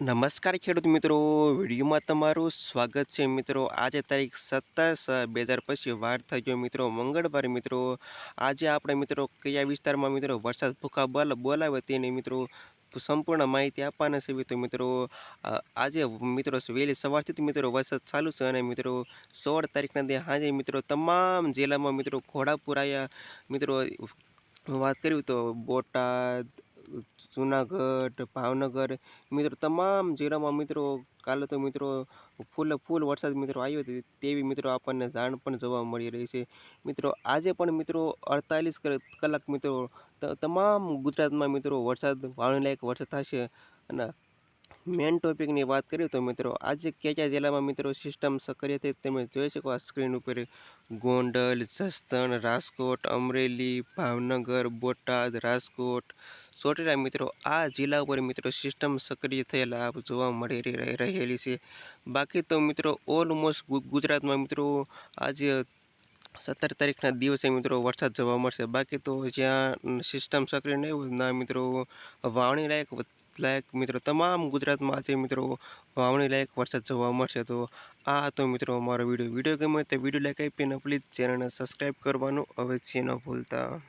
નમસ્કાર ખેડૂત મિત્રો. વિડીયોમાં તમારું સ્વાગત છે મિત્રો. આજે તારીખ સત્તાવીસ બે હજાર પછી વાર થઈ ગયો મિત્રો. મંગળવારે મિત્રો, આજે આપણે મિત્રો કયા વિસ્તારમાં મિત્રો વરસાદ ભૂખા બોલ, બોલાવે તેની મિત્રો સંપૂર્ણ માહિતી આપવાના છે તો મિત્રો આજે મિત્રો વહેલી સવારથી મિત્રો વરસાદ ચાલુ છે અને મિત્રો સોળ તારીખના દે સાંજે મિત્રો તમામ જિલ્લામાં મિત્રો ઘોડાપુર આવ્યા મિત્રો વાત કરવી તો બોટાદ જુનાગઢ, ભાવનગર, મિત્રો તમામ જિલ્લામાં મિત્રો કાલે તો મિત્રો ફૂલે ફૂલ વરસાદ મિત્રો આવ્યો હતો, તેવી મિત્રો આપણને જાણ પણ જોવા મળી રહી છે. મિત્રો આજે પણ મિત્રો અડતાલીસ કલાક મિત્રો તમામ ગુજરાતમાં મિત્રો વરસાદ વાવણી લાયક વરસાદ થશે. અને મેન ટોપિકની વાત કરીએ તો મિત્રો આજે કયા કયા જિલ્લામાં મિત્રો સિસ્ટમ સક્રિય થઈ તમે જોઈ શકો આ સ્ક્રીન ઉપર. ગોંડલ, જસદણ, રાજકોટ, અમરેલી, ભાવનગર, બોટાદ, રાજકોટ ચોટીલા મિત્રો, આ જિલ્લા ઉપર મિત્રો સિસ્ટમ સક્રિય થયેલા જોવા મળી રહેલી છે. બાકી તો મિત્રો ઓલમોસ્ટ ગુજરાતમાં મિત્રો, આજે સત્તર તારીખના દિવસે મિત્રો વરસાદ જોવા મળશે. બાકી તો જ્યાં સિસ્ટમ સક્રિય નહીં હોય ના મિત્રો વાવણી લાયક લાયક મિત્રો, તમામ ગુજરાતમાં આજે મિત્રો વાવણી લાયક વરસાદ જોવા મળશે. તો આ હતો મિત્રો અમારો વીડિયો. વીડિયો ગમે તો વીડિયો લાઈક આપીને પ્લીઝ ચેનલને સબસ્ક્રાઈબ કરવાનું અવશ્ય ન ભૂલતા.